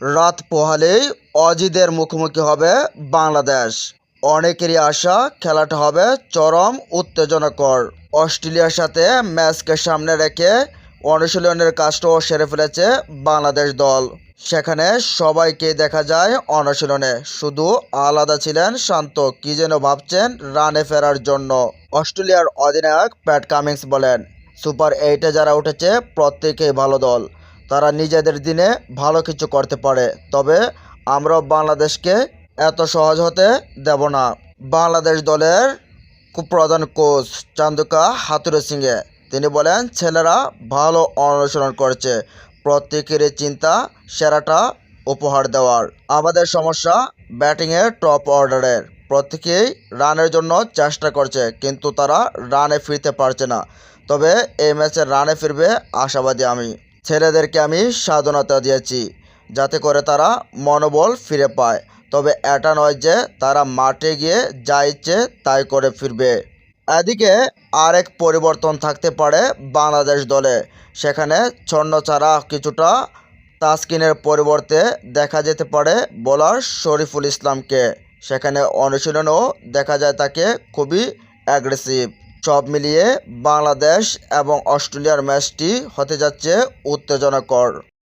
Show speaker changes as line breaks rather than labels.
রাত পোহালেই অজিদের মুখোমুখি হবে বাংলাদেশ। অনেকেরই আশা খেলাটা হবে চরম উত্তেজনাকর। অস্ট্রেলিয়ার সাথে ম্যাচকে সামনে রেখে অনুশীলনের কাজটাও সেরে ফেলেছে বাংলাদেশ দল। সেখানে সবাইকে দেখা যায় অনুশীলনে। শুধু আলাদা ছিলেন শান্ত, কি যেন ভাবছেন রানে ফেরার জন্য। অস্ট্রেলিয়ার অধিনায়ক প্যাট কামিংস বলেন, সুপার এইটে যারা উঠেছে প্রত্যেকেই ভালো দল। তারা নিজেদের দিনে ভালো কিছু করতে পারে। তবে আমরাও বাংলাদেশকে এত সহজ হতে দেব না। বাংলাদেশ দলের কো- প্রধান কোচ চান্দুকা হাতুরে সিংয়ে তিনি বলেন, ছেলেরা ভালো অনুসরণ করছে। প্রত্যেকেরই চিন্তা সেরাটা উপহার দেওয়ার। আমাদের সমস্যা ব্যাটিংয়ের টপ অর্ডারের। প্রত্যেকেই রানের জন্য চেষ্টা করছে, কিন্তু তারা রানে ফিরতে পারছে না। তবে এই ম্যাচে রানে ফিরবে আশাবাদী আমি। ছেলেদেরকে আমি সাধনতা দিয়েছি যাতে করে তারা মনোবল ফিরে পায়। তবে এটা নয় যে তারা মাঠে গিয়ে যা ইচ্ছে তাই করে ফিরবে। এদিকে আরেক পরিবর্তন থাকতে পারে বাংলাদেশ দলে। সেখানে ছন্ন ছাড়া কিছুটা তাসকিনের পরিবর্তে দেখা যেতে পারে বোলার শরীফুল ইসলামকে। সেখানে অনুশীলনও দেখা যায় তাকে খুবই অ্যাগ্রেসিভ সব মিলিয়ে বাংলাদেশ এবং অস্ট্রেলিয়ার ম্যাচটি হতে যাচ্ছে উত্তেজনাকর।